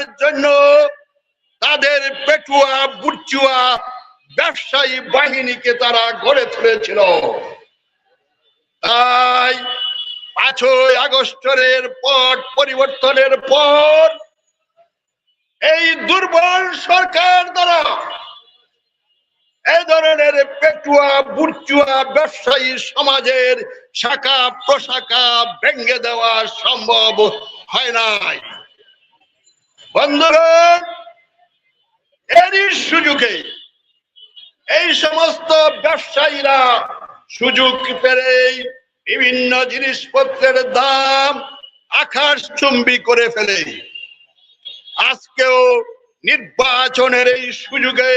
করার জন্য তাদের পেটুয়া, বুটচুয়া ব্যবসায়ী বাহিনীকে তারা গড়ে তুলেছিল। তাই পাঁচই আগস্টের পর, পরিবর্তনের পর এই দুর্বল সরকার দ্বারা এই ধরনের পেটুয়া, বুটচুয়া ব্যবসায়ী সমাজের শাখা প্রশাখা ভেঙ্গে দেওয়া সম্ভব হয় নাই। এরই সুযোগে এই সমস্ত ব্যবসায়ীরা সুযোগ পেলেই বিভিন্ন জিনিসপত্রের দাম আকাশ চুম্বি করে ফেলে। আজকেও নির্বাচনের এই সুযোগে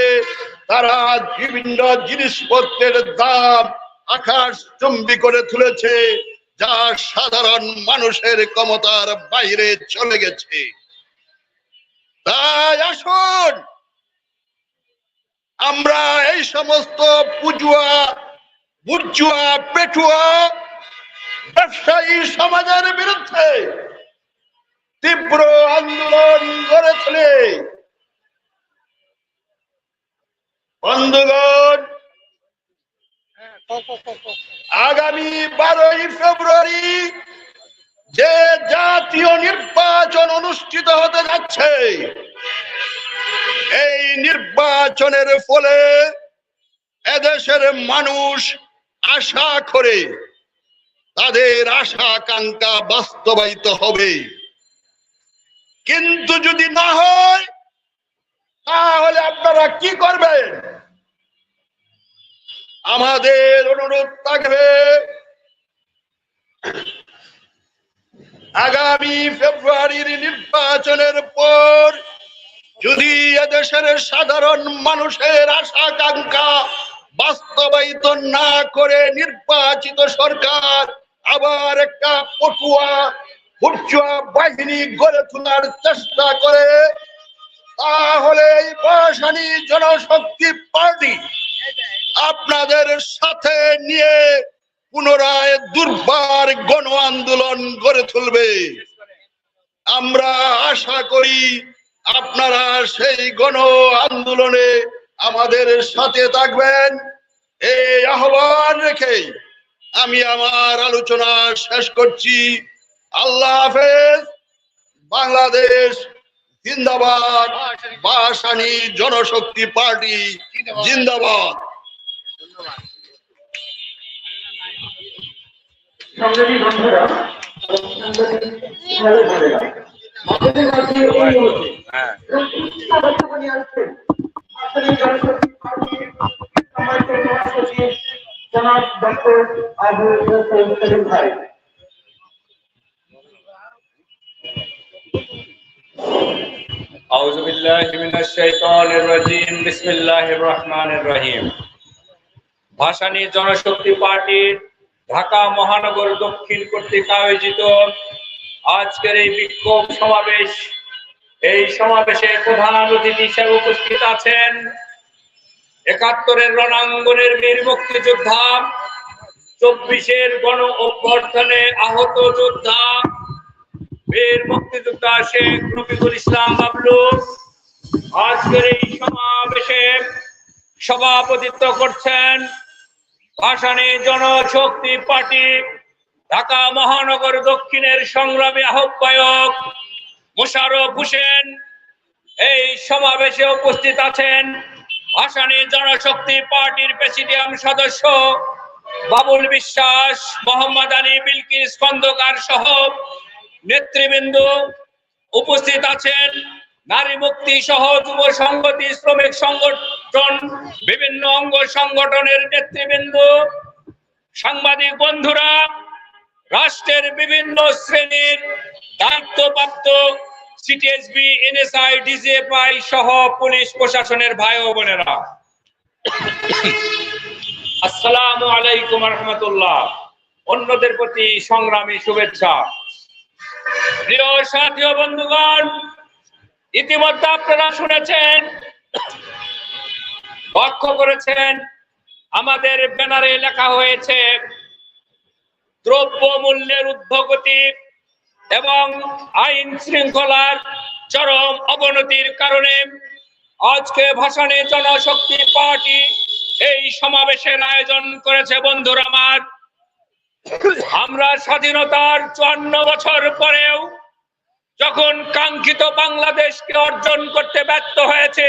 তারা বিভিন্ন জিনিসপত্রের দাম আকাশ চুম্বি করে তুলেছে, যা সাধারণ মানুষের ক্ষমতার বাইরে চলে গেছে। তাই আসুন। আমরা এই সমস্ত পুজুয়া বুর্জুয়া পেটুয়া ব্যবসায়ী সমাজের বিরুদ্ধে তীব্র আন্দোলন তোলে বন্ধুগণ আগামী বারোই ফেব্রুয়ারি যে জাতীয় নির্বাচন অনুষ্ঠিত হতে যাচ্ছে, এই নির্বাচনের ফলে এদেশের মানুষ আশা করে তাদের আশা আকাঙ্ক্ষা বাস্তবায়িত হবে। কিন্তু যদি না হয়, তাহলে আপনারা কি করবেন? আমাদের অনুরোধ থাকবে আগামী ফেব্রুয়ারির নির্বাচনের পর যদি এদেশের সাধারণ মানুষের আশা আকাঙ্ক্ষা বাস্তবায়িত না করে নির্বাচিত সরকার আবার একটা পটুয়া ফুটচুয়া বাহিনী গড়ে তোলার চেষ্টা করে, তাহলে এই বাসানি জনশক্তি পার্টি আপনাদের সাথে নিয়ে পুনরায় দুর্বার গণ আন্দোলন গড়ে তুলবে। আমরা আশা করি আপনারা সেই গণ আন্দোলনে আমাদের সাথে থাকবেন। এই আহ্বান রেখে আমি আমার আলোচনা শেষ করছি। আল্লাহ হাফেজ। বাংলাদেশ জিন্দাবাদ। বাসানি জনশক্তি পার্টি জিন্দাবাদ। সংগ্রামী বন্ধুরা এবং সাংবাদিক ভালো বোনেরা, আপনাদের মাঝে এই মুহূর্তে এবং চিকিৎসা বক্তব্য নিয়ে আসছেন আসলে জনশক্তি পার্টির সম্মানিত মহাসচিব জনাব ডক্টর আবু হোসেন সেলিম ভাই أعوذ بالله من الشيطان الرجيم بسم الله الرحمن الرحيم ভাসানী জনশক্তি পার্টির ঢাকা মহানগর দক্ষিণ কর্তৃক আয়োজিত আজকের এই বিক্ষোভ সমাবেশ, এই সমাবেশে প্রধান অতিথি হিসেবে উপস্থিত আছেন একাত্তরের রণাঙ্গনের বীর মুক্তিযোদ্ধা, চব্বিশের গণ অভ্যর্থনে আহত যোদ্ধা, বীর মুক্তিযোদ্ধা শেখ রফিকুল ইসলাম বাবলু। আজকের এই সমাবেশে সভাপতিত্ব করছেন ভাসানী জনশক্তি পার্টি, ঢাকা মহানগর দক্ষিণের সংগ্রামী আহ্বায়ক মোশারফ হোসেন, এই সমাবেশে উপস্থিত আছেন ভাসানী জনশক্তি পার্টির প্রেসিডিয়াম সদস্য বাবুল বিশ্বাস, মোহাম্মদ আলী বিলকিস খন্দকার সহ নেতৃবৃন্দ উপস্থিত আছেন। নারী মুক্তি সহ যুব সংগতি, শ্রমিক সংগঠন, বিভিন্ন অঙ্গ সংগঠনের নেতৃবৃন্দ, সাংবাদিক বন্ধুরা, রাষ্ট্রের বিভিন্ন শ্রেণির দায়িত্বপ্রাপ্ত সিটিএসবি এনএসআই ডিজিএফআই সহ পুলিশ প্রশাসনের ভাই ও বোনেরা। আসসালামু আলাইকুম রহমতুল্লাহ। অন্যদের প্রতি সংগ্রামী শুভেচ্ছা। প্রিয় সাথী বন্ধুগণ ইতিমধ্যে আপনারা শুনেছেন লক্ষ্য করেছেন, আমাদের ব্যানারে লেখা হয়েছে দ্রব্য মূল্যের ঊর্ধ্বগতি এবং আইন শৃঙ্খলার চরম অবনতির কারণে আজকে ভাষণে জনশক্তি পার্টি এই সমাবেশের আয়োজন করেছে বন্ধুরা আমার। আমরা স্বাধীনতার চুয়ান্ন বছর পরেও যখন কাঙ্ক্ষিত বাংলাদেশকে অর্জন করতে ব্যর্থ হয়েছে,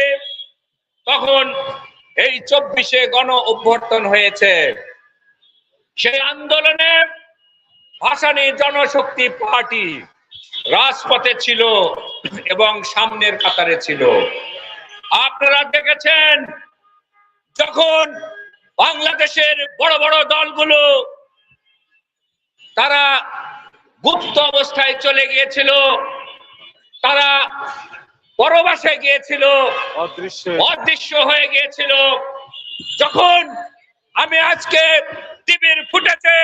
তখন এই চব্বিশে গণ অভ্যর্থন হয়েছে। সেই আন্দোলনে ভাসানী জনশক্তি পার্টি রাজপথে ছিল এবং সামনের কাতারে ছিল। আপনারা দেখেছেন, যখন বাংলাদেশের বড় বড় দলগুলো তারা গুপ্ত অবস্থায় চলে গিয়েছিল তারা পরবাসে গিয়েছিল অদৃশ্য। হয়ে গিয়েছিল। যখন আমি আজকে টিভির ফুটেছে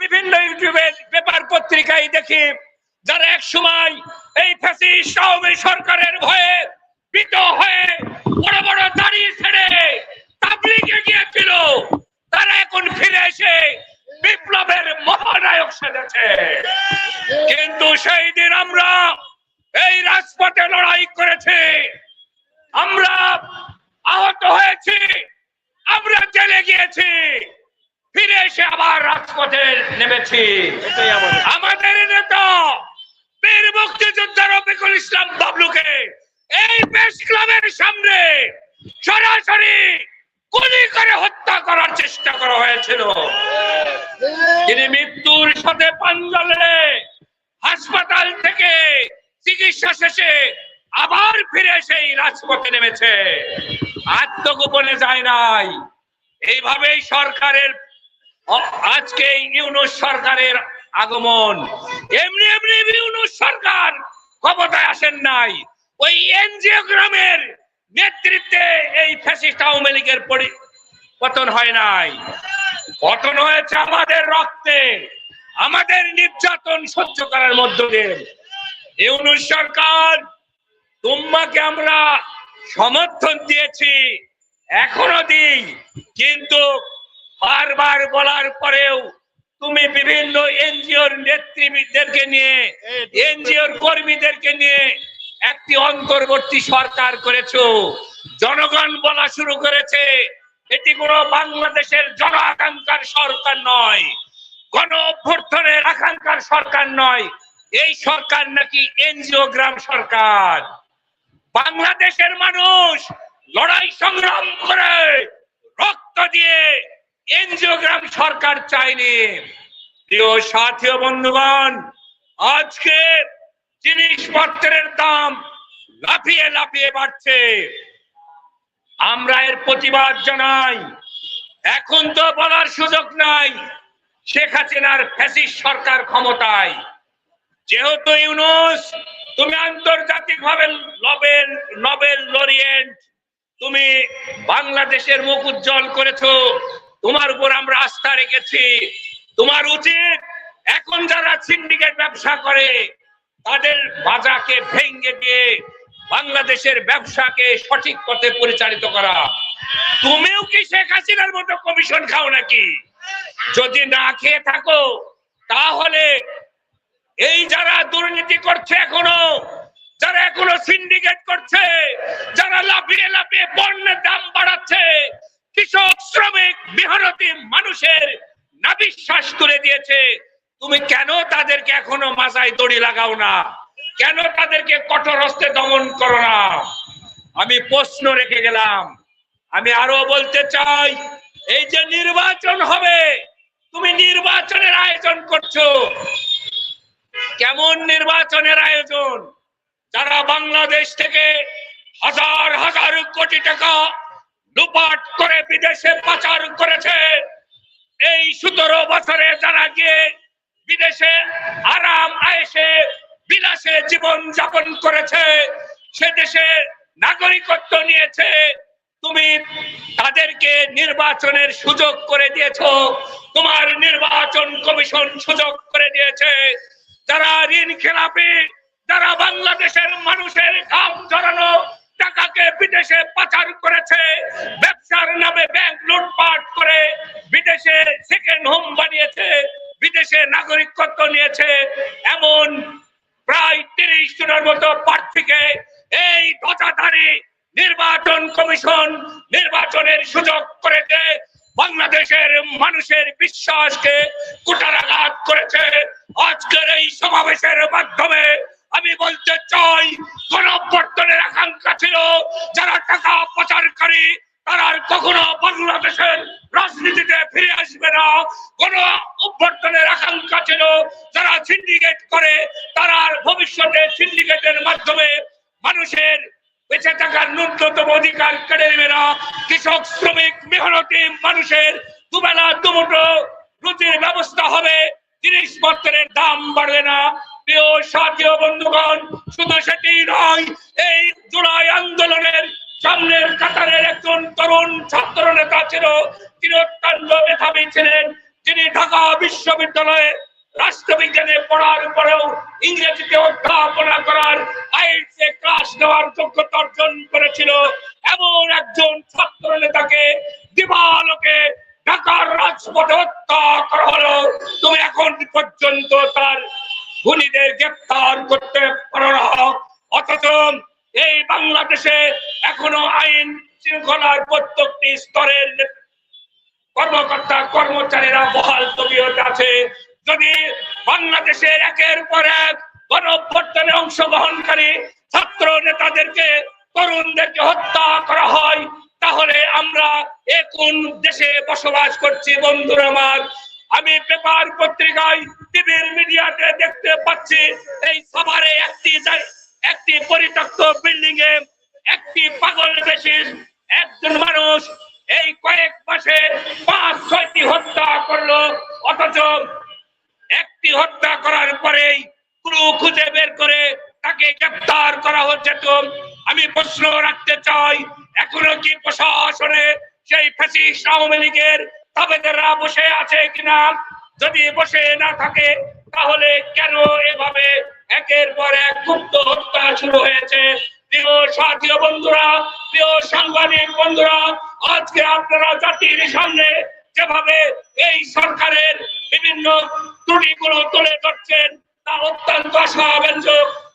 বিভিন্ন ইউটিউবের পেপার পত্রিকায় দেখি যারা এক সময় এই ফ্যাসিস্ট আওয়ামী সরকারের ভয়ে ভীত হয়ে বড় বড় দাড়ি ছেড়ে তাবলিগে গিয়েছিল তারা এখন ফিরে এসে বিপ্লবের মহানায়ক সেজেছে। কিন্তু সেই দিন আমরা এই রাজপথে লড়াই করেছি আমরা আহত হয়েছি আমরা জেলে গিয়েছি ফিরে এসে আবার রাজপথে নেমেছি। আমাদের নেতা, বীর মুক্তিযোদ্ধা রফিকুল ইসলাম বাবলুকে এই প্রেস ক্লাবের সামনে সরাসরি গুলি করে হত্যা করার চেষ্টা করা হয়েছিল। তিনি মৃত্যুর সাথে পাঞ্জলে হাসপাতাল থেকে চিকিৎসা শেষে আবার ফিরে সেই রাজপথে নেমেছে। আত্মগোপনে যায় নাই। এইভাবেই সরকারের আজকে এই ইউনুস সরকারের আগমন। এমনি এমনি ইউনুস সরকার ক্ষমতায় আসেন নাই। ওই এনজিও গ্রামের নেতৃত্বে এই ফ্যাসিস্ট আওয়ামী লীগের পতন হয় নাই। পতন হয়েছে আমাদের রক্তে। আমাদের নির্যাতন সহ্য করার মধ্য দিয়ে। ইউনুস সরকার তোমাকে আমরা সমর্থন দিয়েছি, এখনও দিই। কিন্তু বারবার বলার পরেও তুমি বিভিন্ন এনজিওর নেতৃবৃন্দদেরকে নিয়ে এনজিওর কর্মীদেরকে নিয়ে একটি অন্তর্বর্তী সরকার করেছ। জনগণ বলা শুরু করেছে এটি কোনো বাংলাদেশের জন আকাঙ্ক্ষার সরকার নয় গণ অভ্যর্থনের আকাঙ্ক্ষার সরকার নয় এই সরকার নাকি এনজিও গ্রাম সরকার। বাংলাদেশের মানুষ লড়াই সংগ্রাম করে রক্ত দিয়ে এনজিওগ্রাম সরকার চায়নি প্রিয় সাথী বন্ধুগণ, আজকে জিনিসপত্রের দাম লাফিয়ে লাফিয়ে বাড়ছে। আমরা এর প্রতিবাদ জানাই। এখন তো বলার সুযোগ নাই, শেখ হাসিনার ফ্যাসিস সরকার ক্ষমতায়। যেহেতু ইউনুস, তুমি আন্তর্জাতিক ভাবে নোবেল নোবেল লরিয়েন্ট, তুমি বাংলাদেশের মুখ উজ্জ্বল করেছ। তোমার উপর আমরা আস্থা রেখেছি। তোমার উচিত এখন যারা সিন্ডিকেট ব্যবসা করে, তাদের বাজাকে ভেঙ্গে দিয়ে বাংলাদেশের ব্যবসাকে সঠিক পথে পরিচালিত করা। তুমিও কি শেখ হাসিনার মতো কমিশন খাও নাকি? যদি না খেয়ে থাকো, তাহলে এই যারা দুর্নীতি করছে এখনও, যারা এখনও সিন্ডিকেট করছে, যারা লাফিয়ে লাফিয়ে পণ্যের দাম বাড়াচ্ছে কৃষক, শ্রমিক বিহরতি মানুষের নাবিশ্বাস করে দিয়েছে। তুমি কেন তাদেরকে এখনও মাথায় দড়ি লাগাও না? কেন তাদেরকে কঠোর হস্তে দমন করো না? আমি প্রশ্ন রেখে গেলাম। আমি আরও বলতে চাই, এই যে নির্বাচন হবে, তুমি নির্বাচনের আয়োজন করছ। কেমন নির্বাচনের আয়োজন? যারা বাংলাদেশ থেকে হাজার হাজার কোটি টাকা লুপাট করে বিদেশে পাচার করেছে। এই সতেরো বছরে যারা গিয়ে বিদেশে আরাম আয়েসে বিলাসে জীবন যাপন করেছে, সে দেশে নাগরিকত্ব নিয়েছে। তুমি তাদেরকে নির্বাচনের সুযোগ করে দিয়েছ। তোমার নির্বাচন কমিশন সুযোগ করে দিয়েছে। যারা ঋণ খেলাপি, যারা বাংলাদেশের মানুষের ঘাম জড়ানো টাকাকে বিদেশে পাচার করেছে। ব্যবসার নামে ব্যাংক লুটপাট করে বিদেশে সেকেন্ড হোম বানিয়েছে, বিদেশে নাগরিকত্ব নিয়েছে। এমন প্রায় তিরিশ জনের মতো প্রার্থীকে এই ধ্বজাধারী নির্বাচন কমিশন নির্বাচনের সুযোগ করে দেয় বাংলাদেশের মানুষের বিশ্বাসকে কুটারাঘাত করেছে। আজকের এই সমাবেশের মাধ্যমে আমি বলতে চাই, গণঅভ্যর্থনের আকাঙ্ক্ষা ছিল যারা টাকা পাচারকারী তারা আর কখনো বাংলাদেশের রাজনীতিতে ফিরে আসবে না। কোন অভ্যর্থনের আকাঙ্ক্ষা ছিল যারা সিন্ডিকেট করে, তারা আর ভবিষ্যতে সিন্ডিকেটের মাধ্যমে মানুষের বেঁচে থাকার ন্যূনতম অধিকার কেড়ে নেবে না। কৃষক, শ্রমিক, মেহনতি মানুষের দুবেলা দুমুটো রুটির ব্যবস্থা হবে, জিনিসপত্রের দাম বাড়বে না। প্রিয় সাথী বন্ধুগণ, শুধু সেটি নয়, এই জুলাই আন্দোলনের সামনের কাতারের একজন তরুণ ছাত্র নেতা ছিল, তিনি অত্যন্ত মেধাবী ছিলেন। তিনি ঢাকা বিশ্ববিদ্যালয়ে রাষ্ট্রবিজ্ঞানে পড়ার পরেও ইংরেজিতে অধ্যাপনা করার আইএলসে ক্লাস নেওয়ার যোগ্যতা অর্জন করেছিল। এমন একজন ছাত্র নেতাকে দিবালোকে ঢাকার রাজপথে হত্যা করা হলো। তুমি এখন পর্যন্ত তার খুনিদের গ্রেপ্তার করতে পারো না। অথচ এই বাংলাদেশে এখনও আইন শৃঙ্খলার প্রত্যেকটি স্তরের কর্মকর্তা, কর্মচারীরা বহাল তবিয়ত আছে। যদি বাংলাদেশের একের পর এক গণঅভ্যর্থনে অংশগ্রহণকারী ছাত্র নেতাদেরকে, তরুণদেরকে হত্যা করা হয়, তাহলে আমরা এ কোন দেশে বসবাস করছি বন্ধুরা আমার? আমি পেপার পত্রিকায় টিভির মিডিয়াতে দেখতে পাচ্ছি, এই সভারে একটি একটি পরিত্যক্ত বিল্ডিং এ একটি পাগল বেশি একজন মানুষ এই কয়েক মাসে পাঁচ, ছয়টি হত্যা করল, অথচ একটি হত্যা করার পরেই ক্রু খুঁজে বের করে তাকে গ্রেপ্তার করা হচ্ছে তো। আমি প্রশ্ন রাখতে চাই, এখনও কি প্রশাসনে সেই ফ্যাসিস্ট আওয়ামী লীগের তাবেদাররা বসে আছে কিনা, যদি বসে না থাকে, তাহলে কেন এভাবে একের পর এক গুপ্ত হত্যা শুরু হয়েছে? বন্ধুরা, প্রিয় সাংবাদিক বন্ধুরা, আজকে আপনারা জাতির সামনে যেভাবে এই সরকারের বিভিন্ন তুলে ধরছেন, তা অত্যন্ত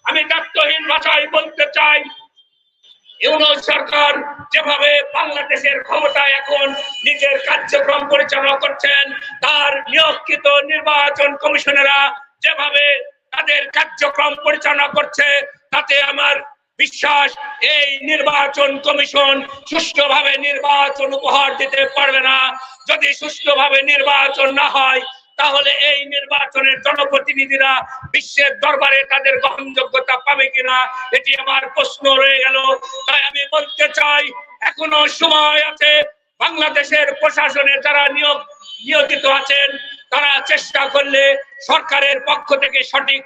আমি দায়িত্বহীন ভাষায় বলতে সরকার যেভাবে বাংলাদেশের ক্ষমতায় এখন নিজের কার্যক্রম পরিচালনা করছেন, তার নিয়োগকৃত নির্বাচন কমিশনেরা যেভাবে তাদের কার্যক্রম পরিচালনা করছে, তাতে আমার বিশ্বাস এই নির্বাচন কমিশন সুষ্ঠুভাবে নির্বাচন উপহার দিতে পারবে না। যদি সুষ্ঠুভাবে নির্বাচন না হয় তাহলে এই নির্বাচনের জনপ্রতিনিধিরা বিশ্বের দরবারে তাদের গ্রহণযোগ্যতা পাবে কিনা, এটি আমার প্রশ্ন রয়ে গেল। তাই আমি বলতে চাই, এখনও সময় আছে, বাংলাদেশের প্রশাসনে যারা নিয়োগ, নিয়োজিত আছেন, তারা চেষ্টা করলে সরকারের পক্ষ থেকে সঠিক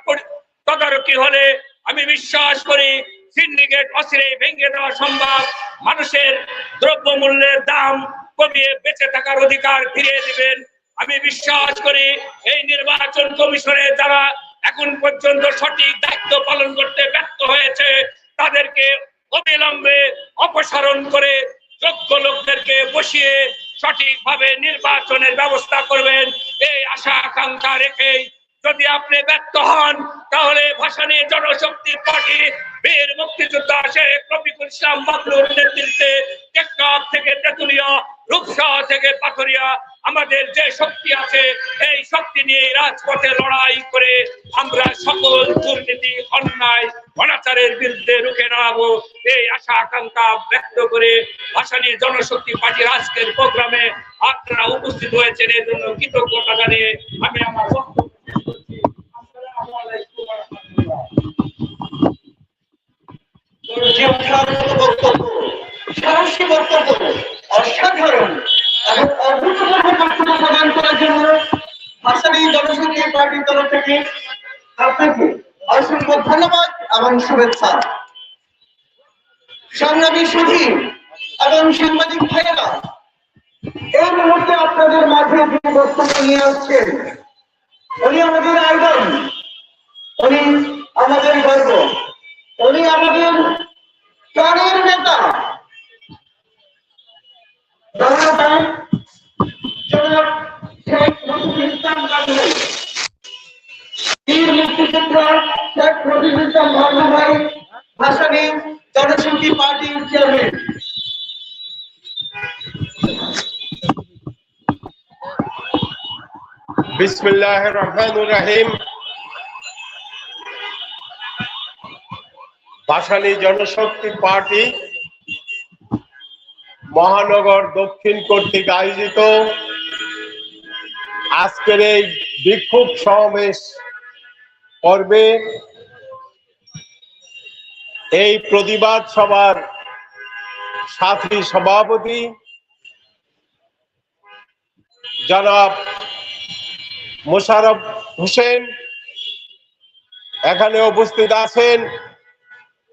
তদারকি হলে আমি বিশ্বাস করি সিন্ডিকেট অচিরে ভেঙে দেওয়া সম্ভব, মানুষের দ্রব্যমূল্যের দাম কমিয়ে বেঁচে থাকার অধিকার ফিরিয়ে দিবেন। আমি বিশ্বাস করি এই নির্বাচন কমিশনে যারা এখন পর্যন্ত সঠিক দায়িত্ব পালন করতে ব্যর্থ হয়েছে, তাদেরকে অবিলম্বে অপসারণ করে যোগ্য লোকদেরকে বসিয়ে সঠিকভাবে নির্বাচনের ব্যবস্থা করবেন। এই আশা আকাঙ্ক্ষা রেখেই যদি আপনি ব্যর্থ হন, তাহলে ভাসানী জনশক্তি পার্টি, বীর মুক্তিযোদ্ধা শেখ রফিকুল ইসলাম বাবলুর নেতৃত্বে টেকনাফ থেকে তেতুলিয়া, রূপসা থেকে পাথরিয়া আমাদের যে শক্তি আছে, এই শক্তি নিয়ে রাজপথে লড়াই করে আমরা সকল দুর্নীতি, অন্যায়, অনাচারের বিরুদ্ধে রুখে দাঁড়াবো। এই আশা, আকাঙ্ক্ষা ব্যক্ত করে ভাসানী জনশক্তি পার্টির আজকের প্রোগ্রামে আপনারা উপস্থিত হয়েছেন। এর জন্য কৃতজ্ঞতা জানিয়ে আমি আমার বক্তব্য সাহসী বক্তব্য, অসাধারণ। এবং অভূতপূর্ব প্রদান করার জন্য ভাষালী জনশক্তি পার্টির তরফ থেকে আপনাকে অসংখ্য ধন্যবাদ এবং শুভেচ্ছা। সংগ্রামী সুধী এবং সাংবাদিক ভাইয়েরা, এই মুহূর্তে আপনাদের মাঝে যে বক্তব্য নিয়ে আসছেন, উনি আমাদের আইডল, উনি আমাদের গর্ব, উনি আমাদের প্রাণের নেতা। বীর মুক্তিযোদ্ধা শেখ মুজিবুর ইসলাম মহানা ভাই জনশক্তি পার্টির চেয়ারম্যান বিসমিল্লাহ রহমান রাহিম। ভাসানী জনশক্তি পার্টি মহানগর দক্ষিণ কর্তৃক আয়োজিত আজকের এই বিক্ষোভ সমাবেশ পর্বে এই প্রতিবাদ সভার সাথী সভাপতি জনাব মোশারফ হোসেন এখানে উপস্থিত আছেন।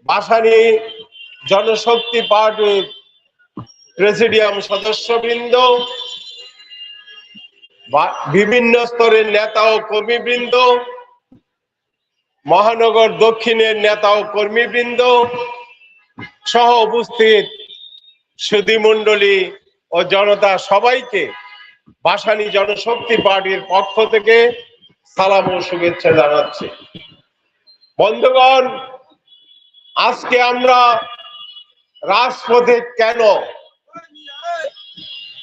বাসানী জনশক্তি পার্টির প্রেসিডিয়াম সদস্যবৃন্দ বিভিন্ন স্তরের নেতা ও কর্মীবৃন্দ, মহানগর দক্ষিণের নেতা ও কর্মীবৃন্দ সহ উপস্থিত সুধীমণ্ডলী ও জনতা সবাইকে ভাসানী জনশক্তি পার্টির পক্ষ থেকে সালাম ও শুভেচ্ছা জানাচ্ছি। বন্ধুগণ, আজকে আমরা রাজপথে কেন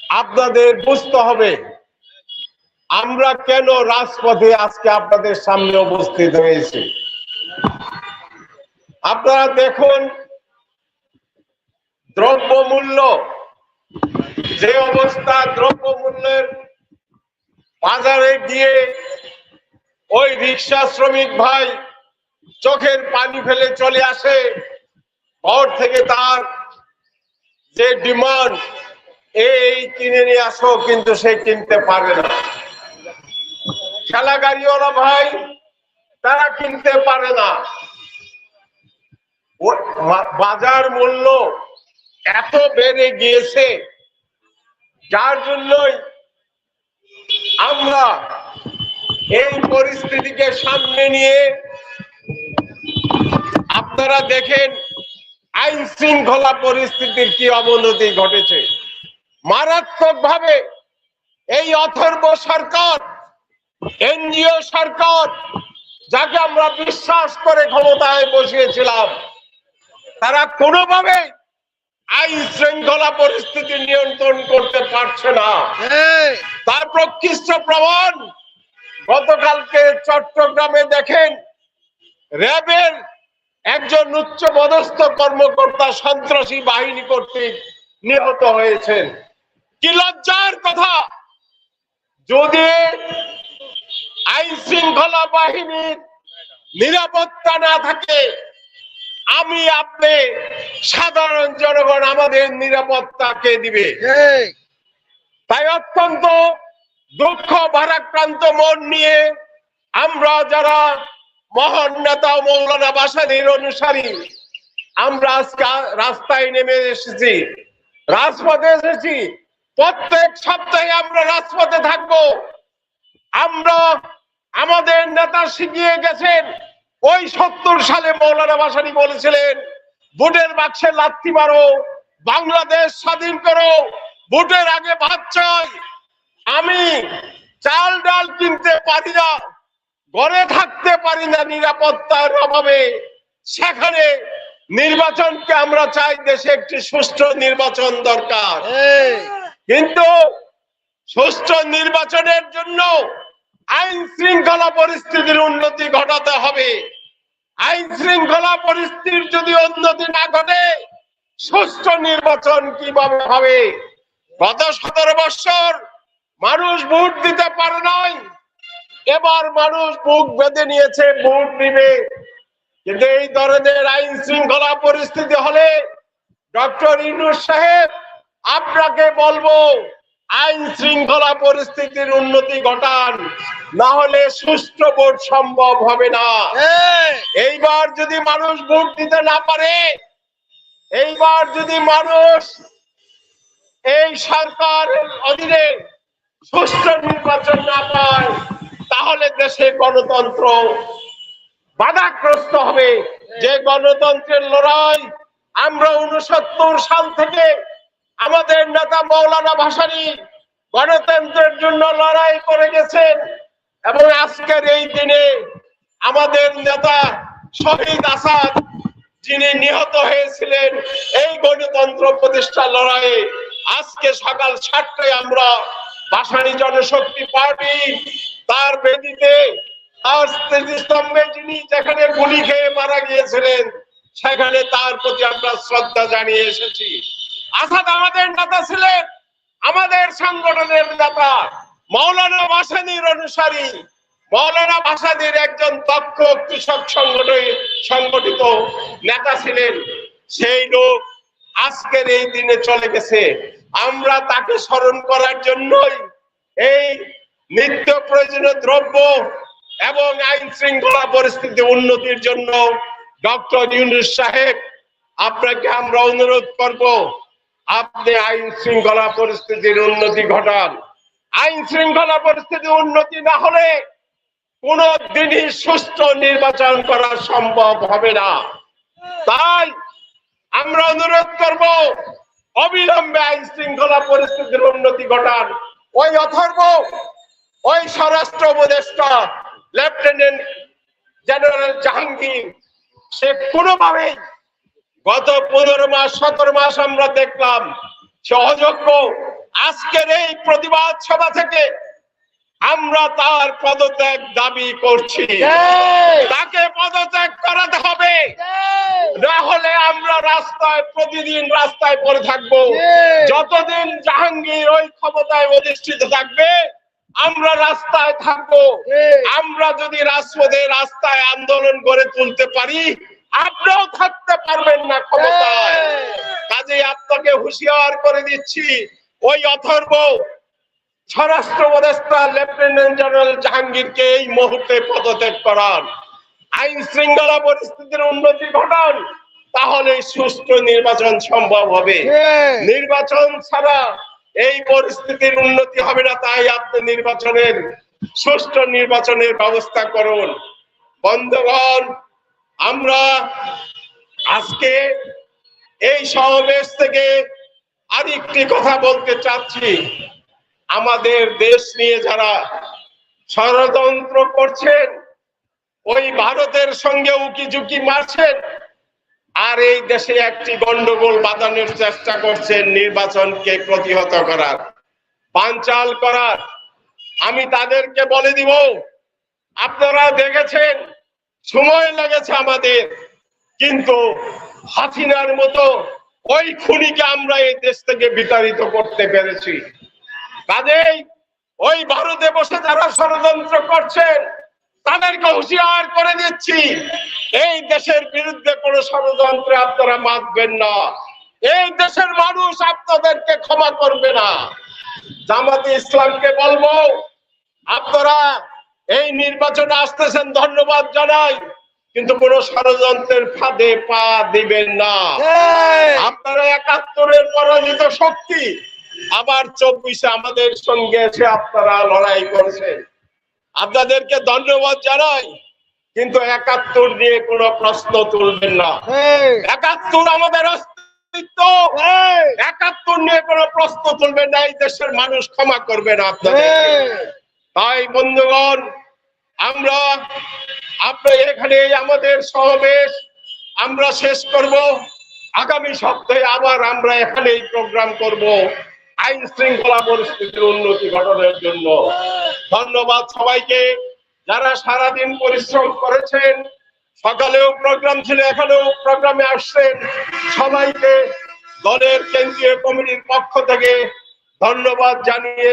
আপনাদের বুঝতে হবে, আমরা কেন রাজপথে আজকে আপনাদের সামনে উপস্থিত হয়েছি। আপনারা দেখুন, দ্রব্যমূল্য, যে অবস্থা দ্রব্যমূল্যের বাজারে গিয়ে ওই রিক্সা শ্রমিক ভাই চোখের পানি ফেলে চলে আসে, ঘর থেকে তার যে ডিমান্ড এই কিনে নিয়ে আসো, কিন্তু সে কিনতে পারে না। খেলা গাড়িওয়ালা ভাই, তারা কিনতে পারে না। বাজার মূল্য এত বেড়ে গিয়েছে, যার জন্যই আমরা এই পরিস্থিতিকে সামনে নিয়ে আপনারা দেখেন আইন শৃঙ্খলা পরিস্থিতির কি অবনতি ঘটেছে। মারাত্মক ভাবে এই অথর্ব সরকার এনজিও সরকার যাকে আমরা বিশ্বাস করে ক্ষমতায় বসিয়েছিলাম তারা কোনোভাবে আইন শৃঙ্খলা পরিস্থিতি নিয়ন্ত্রণ করতে পারছে না। তার প্রকৃষ্ট প্রমাণ গতকালকে চট্টগ্রামে দেখেন র্যাবের একজন উচ্চ পদস্থ কর্মকর্তা সন্ত্রাসী বাহিনী কর্তৃক নিহত হয়েছেন। কি লজ্জার কথা? যদি আইন শৃঙ্খলা বাহিনীর নিরাপত্তা না থাকে আমি আপনি সাধারণ জনগণ আমাদের নিরাপত্তা কে দিবে? তাই অত্যন্ত দুঃখ ভারাক্রান্ত মন নিয়ে আমরা যারা মহান নেতা মৌলানা বাসানির অনুসারী আমরা আজকে রাস্তায় নেমে এসেছি রাজপথে এসেছি প্রত্যেক সপ্তাহে আমরা রাজপথে থাকব। আমরা আমাদের নেতা শিখিয়ে গেছেন, ওই সত্তর সালে মৌলানা বাসানি বলেছিলেন, ভোটের বাক্সে লাথি মারো, বাংলাদেশ স্বাধীন করো, ভোটের আগে ভাত চাই। আমি চাল ডাল কিনতে পারি না, ঘরে থাকতে পারি না নিরাপত্তার অভাবে। সেখানে নির্বাচনকে আমরা চাই, দেশে একটি সুষ্ঠু নির্বাচন দরকার। কিন্তু সুষ্ঠু নির্বাচনের জন্য আইন শৃঙ্খলা পরিস্থিতির উন্নতি ঘটাতে হবে। আইন শৃঙ্খলা পরিস্থিতির যদি উন্নতি না ঘটে, সুষ্ঠু নির্বাচন কীভাবে হবে? গত সতেরো বছর মানুষ ভোট দিতে পারে নাই। এবার মানুষ বুক বেঁধে নিয়েছে, ভোট দিবে। কিন্তু এই ধরনের আইন শৃঙ্খলা পরিস্থিতি হলে ডক্টর ইনুস সাহেব আপনাকে বলব আইন শৃঙ্খলা পরিস্থিতির উন্নতি ঘটান না হলে সুষ্ঠু ভোট সম্ভব হবে না। এইবার যদি মানুষ ভোট দিতে না পারে এইবার যদি মানুষ এই সরকারের অধীনে সুষ্ঠু নির্বাচন না পায় তাহলে দেশে গণতন্ত্র বাধাগ্রস্ত হবে। যে গণতন্ত্রের লড়াই আমরা উনসত্তর সাল থেকে আমাদের নেতা মৌলানা ভাসানী গণতন্ত্রের জন্য লড়াই করে গেছেন এবং আজকের এই দিনে আমাদের নেতা শহীদ আসাদ যিনি নিহত হয়েছিলেন এই গণতন্ত্র প্রতিষ্ঠা লড়াইয়ে আজকে সকাল সাতটায় আমরা ভাসানী জনশক্তি পার্টি তার বেদিতে তার স্মৃতিস্তম্ভে যিনি যেখানে গুলি খেয়ে মারা গিয়েছিলেন, সেখানে তার প্রতি আমরা শ্রদ্ধা জানিয়ে এসেছি। আসাদ আমাদের নেতা ছিলেন আমাদের সংগঠনের নেতা মৌলানা ভাসানির অনুসারী। মৌলানা ভাসানির একজন দক্ষ কৃষক সংগঠন সংগঠিত নেতা ছিলেন। সেই লোক আজকের এই দিনে চলে গেছে। আমরা তাকে স্মরণ করার জন্যই এই নিত্য প্রয়োজনীয় দ্রব্য এবং আইন শৃঙ্খলা পরিস্থিতি উন্নতির জন্য ডক্টর ইউনুস সাহেব, আপনাকে আমরা অনুরোধ করব। আপনি আইন শৃঙ্খলা পরিস্থিতির উন্নতি ঘটান। আইন শৃঙ্খলা পরিস্থিতি উন্নতি না হলে কোন দিনই নির্বাচন করা সম্ভব হবে না। তাই আমরা অনুরোধ করব, অবিলম্বে আইন শৃঙ্খলা পরিস্থিতির উন্নতি ঘটান। ওই অথর্ব, ওই স্বরাষ্ট্র উপদেষ্টা, লেফটেন্যান্ট জেনারেল জাহাঙ্গীর, সে কোনোভাবেই গত পনেরো মাস সতেরো মাস আমরা দেখলাম সে অযোগ্য আজকের এই প্রতিবাদ সভা থেকে আমরা তার পদত্যাগ দাবি করছি। তাকে পদত্যাগ করাতে হবে। না হলে আমরা রাস্তায় প্রতিদিন রাস্তায় পড়ে থাকব। যতদিন জাহাঙ্গীর ওই ক্ষমতায় অধিষ্ঠিত থাকবে আমরা রাস্তায় থাকব। আমরা যদি রাজপথে রাস্তায় আন্দোলন করে তুলতে পারি আপনিও থাকতে পারবেন না ক্ষমতায়। কাজে আপনাকে হুঁশিয়ার করে দিচ্ছি ওই অথর্ব স্বরাষ্ট্র উপদেষ্টা লেফটেন্যান্ট জেনারেল জাহাঙ্গীরকে এই মুহূর্তে পদত্যাগ করান। আইন শৃঙ্খলা পরিস্থিতির উন্নতি ঘটান তাহলে সুষ্ঠু নির্বাচন সম্ভব হবে। নির্বাচন ছাড়া এই পরিস্থিতির উন্নতি হবে না তাই আপনি নির্বাচনের সুষ্ঠু নির্বাচনের ব্যবস্থা করুন। বন্ধুগণ আমরা আজকে এই সমাবেশ থেকে আরেকটি কথা বলতে চাচ্ছি। আমাদের দেশ নিয়ে যারা ষড়যন্ত্র করছেন, ওই ভারতের সঙ্গে উকি ঝুঁকি মারছেন, আর এই দেশে একটি গন্ডগোল বাঁধানোর চেষ্টা করছেন নির্বাচনকে প্রতিহত করার পাঞ্চাল করার। আমি তাদেরকে বলে দিব, আপনারা দেখেছেন সময় লেগেছে আমাদের, কিন্তু হাসিনার মতো ওই খুনিকে আমরা এই দেশ থেকে বিতাড়িত করতে পেরেছি। কাজেই ওই ভারতে বসে যারা ষড়যন্ত্র করছেন, তাদেরকে হুঁশিয়ার করে দিচ্ছি, এই দেশের বিরুদ্ধে কোন ষড়যন্ত্রে আপনারা মাতবেন না। এই দেশের মানুষ আপনাদেরকে ক্ষমা করবে না। জামাতে ইসলামকে বলব, আপনারা এই নির্বাচনে আসতেছেন ধন্যবাদ জানাই কিন্তু কোন ষড়যন্ত্রের ফাঁদে পা দিবেন না। আপনারা একাত্তরের পরাজিত শক্তি আবার চব্বিশে আমাদের সঙ্গে এসে আপনারা লড়াই করেছেন। আপনাদেরকে ধন্যবাদ জানাই কিন্তু একাত্তর নিয়ে কোনো প্রশ্ন তুলবেন না। একাত্তর আমাদের অস্তিত্ব। একাত্তর নিয়ে কোনো প্রশ্ন তুলবেন না এই দেশের মানুষ ক্ষমা করবে না আপনাদের তাই বন্ধুগণ আমরা আমরা এখানে আমাদের সমাবেশ আমরা শেষ করব। আগামী সপ্তাহে আবার আমরা এখানেই প্রোগ্রাম করব। আইন শৃঙ্খলা পরিস্থিতির উন্নতি ঘটনার জন্য। ধন্যবাদ সবাইকে যারা সারাদিন পরিশ্রম করেছেন। সকালেও প্রোগ্রাম ছিল, এখানেও প্রোগ্রামে আসছেন। সবাইকে দলের কেন্দ্রীয় কমিটির পক্ষ থেকে ধন্যবাদ জানিয়ে